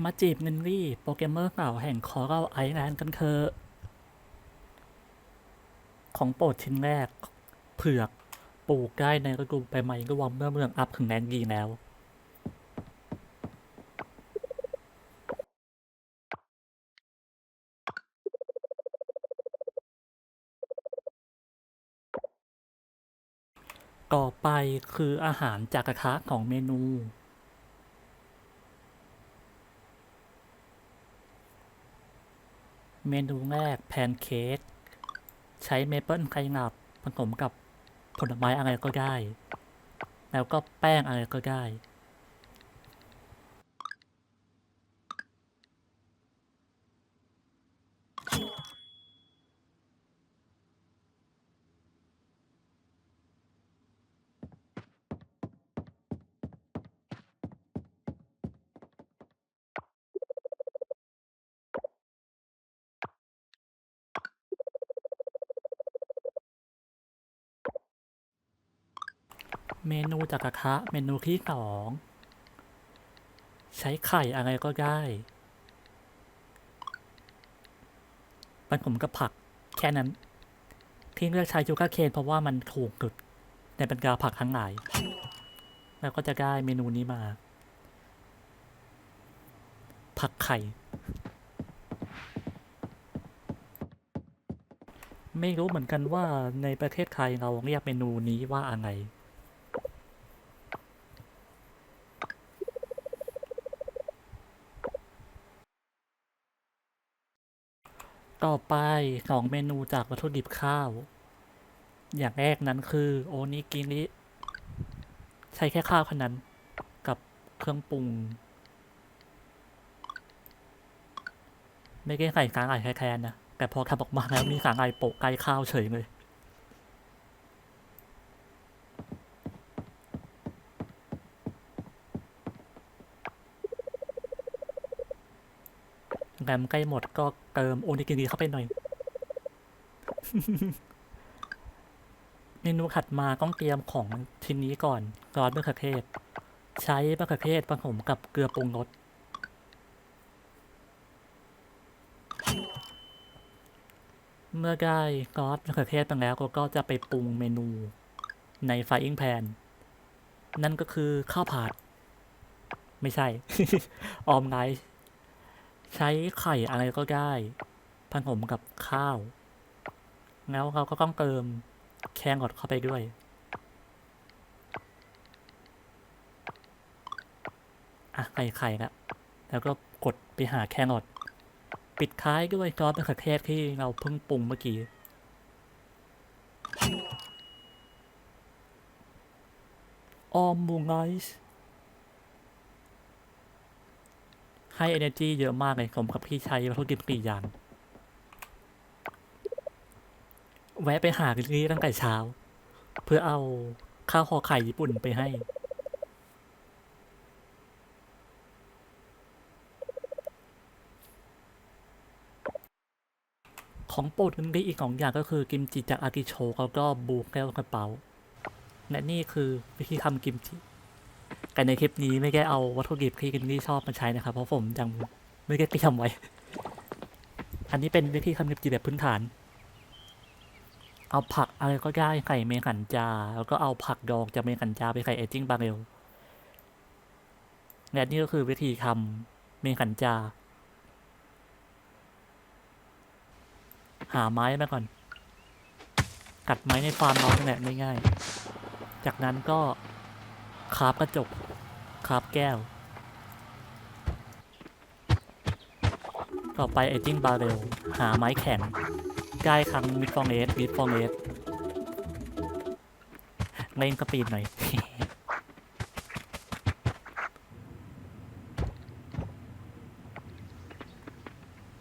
มาจีบเงินรี่ โปรแกรมเมอร์เก่าแห่งคอรัลไอแลนด์กันเถอะของโปรดชิ้นแรก เผือกปลูกได้ในฤดูใบไม้ร่วงเมื่อเมืองอัพถึงแดนยีแล้วต่อไปคืออาหารจากกระทะของเมนู เมนูแรกแพนเค้กใช้เมเปิลไครงับผสมกับผลไม้อะไรก็ได้ แล้วก็แป้งอะไรก็ได้ เมนูจากกระทะเมนูที่สอง ใช้ไข่อะไรก็ได้ผสมกับผักแค่นั้น ที่เลือกใช้ชูการ์เคนเพราะว่ามันถูกสุดในบรรดาผักทั้งหลาย แล้วก็จะได้เมนูนี้มา ผักไข่ ไม่รู้เหมือนกันว่าในประเทศไทยเราเรียกเมนูนี้ว่าอะไร ต่อไปสองเมนูจากวัตถุดิบข้าว อย่างแรกนั้นคือ โอนิกิริใช้แค่ข้าวแค่นั้นกับเครื่องปรุง ไม่ได้ใส่สาหร่ายแค่ๆนะ แต่พอทำออกมาแล้วมีสาหร่ายโปะใกล้ข้าวเฉยเลย แรมใกล้หมดก็เติมโอนิกิริเข้าไปหน่อย เมนูถัดมาต้องเตรียมของชิ้นนี้ก่อนซอสมะเขือเทศ ใช้มะเขือเทศผสมกับเกลือปรุงรสเมื่อได้ซอสมะเขือเทศไปแล้วก็ก็จะไปปรุงเมนูในไฟอิงแพนนั่นก็คือข้าวผัด ไม่ใช่ ออมไนท์ ใช้ไข่อะไรก็ได้ผสมกับข้าว แล้วเราก็ต้องเติมแครอทเข้าไปด้วย อะไข่ไข่ละแล้วก็กดไปหาแครอทปิดท้ายด้วยซอสมะเขือเทศที่เราเพิ่งปรุงเมื่อกี้ ออมบูไนส์ ให้ energy เยอะมากเลยผมกับพี่ใช้วัตถุดิบสี่อย่าง แวะไปหากินนี้ตั้งแต่เช้า เพื่อเอาข้าวห่อไข่ญี่ปุ่นไปให้ ของโปรดนึงได้อีกสองอย่างก็คือกิมจิจากอากิโชแล้วก็บูแก้วกระเป๋าและนี่คือวิธีทำกิมจิ แต่ในคลิปนี้ไม่ได้เอาวัตถุดิบที่กินที่ชอบมาใช้นะครับเพราะผมยังไม่ได้เตรียมไว้ อันนี้เป็นวิธีทำกิมจิแบบพื้นฐาน เอาผักอะไรก็ได้ใส่เมขันจา แล้วก็เอาผักดองจากเมขันจาไปใส่เอจิ้งบาเรลและนี่ก็คือวิธีทำเมขันจา หาไม้มาก่อนกัดไม้ในฟาร์มเรานี่แหละไม่ง่าย จากนั้นก็ คราบกระจกคราบแก้ว ต่อไปเอจิ้งบาเรลหาไม้แข็งได้ครั้งมิดฟองเอสมิดฟองเอสเล่นสปีดหน่อย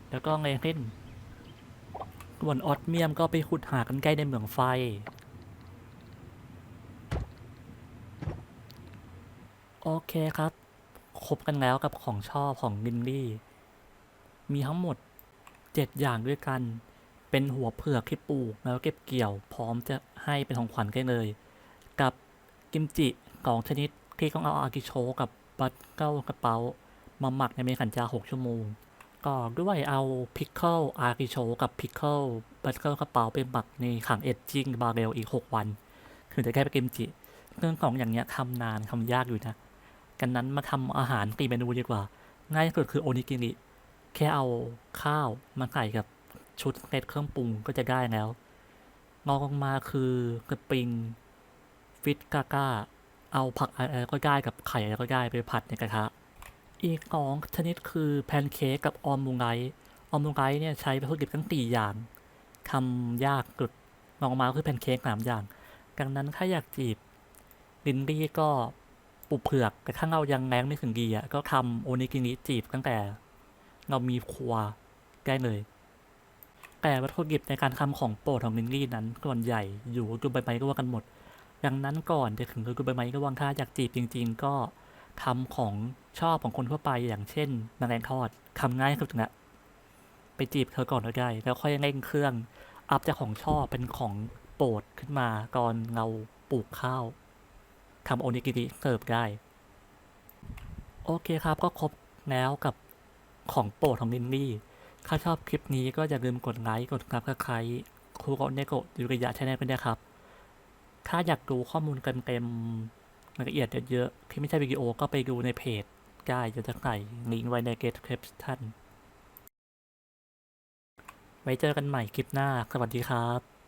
แล้วก็ไงขึ้นส่วนออสเมียมก็ไปขุดหากันใกล้ในเหมืองไฟ โอ เคครับ ครบกันแล้วกับของชอบของลินลี่ มีทั้งหมดเจ็ดอย่างด้วยกัน เป็นหัวเผือกที่ปลูกแล้วเก็บเกี่ยว พร้อมจะให้เป็นของขวัญกันเลย กับกิมจิสองชนิดที่ต้องเอาอากิโชกับบัตเก้ากระเป๋ามาหมักในเมขันจาหกชั่วโมงก็ด้วยเอาพิคเกิลอาร์กิโชกับพิคเกิลบัตเกิลกระเป๋าไปหมักในขังเอจจิ้งบาเรลอีก 6 วัน ถึงจะได้ไปกิมจิเรื่องของอย่างเงี้ยทำนานทำยากอยู่นะ กันนั้นมาทำอาหารตีเมนูดีกว่า ง่ายที่สุดคือโอนิกิริ แค่เอาข้าวมาใส่กับชุดเซตเครื่องปรุงก็จะได้แล้วงอกลงมาคือกระปิงฟิตกาก้า เอาผักอะไรก็ได้กับไข่อะไรก็ได้ไปผัดในกระทะ อีกสองชนิดคือแพนเค้กกับออมบุงไกออมบุงไกเนี่ยใช้วัตถุดิบทั้งสี่อย่างทำยากสุดลองมาก็คือแพนเค้กสามอย่าง ดังนั้นถ้าอยากจีบลินดี้ก็ ปลูกเผือก แต่ถ้าเรายังแรงไม่ถึงดีอะก็ทำโอนิกินิจีบตั้งแต่ เรามีครัวได้เลย แต่วัตถุดิบในการทำของโปรดของลินดี้นั้นส่วนใหญ่อยู่ดูใบไม้ก็ว่ากันหมดดังนั้นก่อนจะถึงดูใบไม้ก็วางถ้าอยากจีบจริง ๆ ก็ทำของชอบของคนทั่วไปอย่างเช่นแมลงทอดทำง่ายสุดนะไปจีบเธอก่อนก็ได้แล้วค่อยเร่งเครื่อง อัพจากของชอบเป็นของโปรดขึ้นมาก่อนเราปลูกข้าว ทำโอนิกิริเสิร์ฟได้ โอเคครับก็ครบแล้วกับของโปรดของลินลี่ ถ้าชอบคลิปนี้ก็อย่าลืมกดไลค์ กดซับสไครครูโกเนโกยูริยะชแนลกันด้วยครับ ถ้าอยากดูข้อมูลเต็มๆละเอียดเยอะๆที่ไม่ใช่วิดีโอก็ไปดูในเพจได้จะจะใส่ลิงก์ไว้ในเกตคลิปท่านไว้เจอกันใหม่คลิปหน้า สวัสดีครับ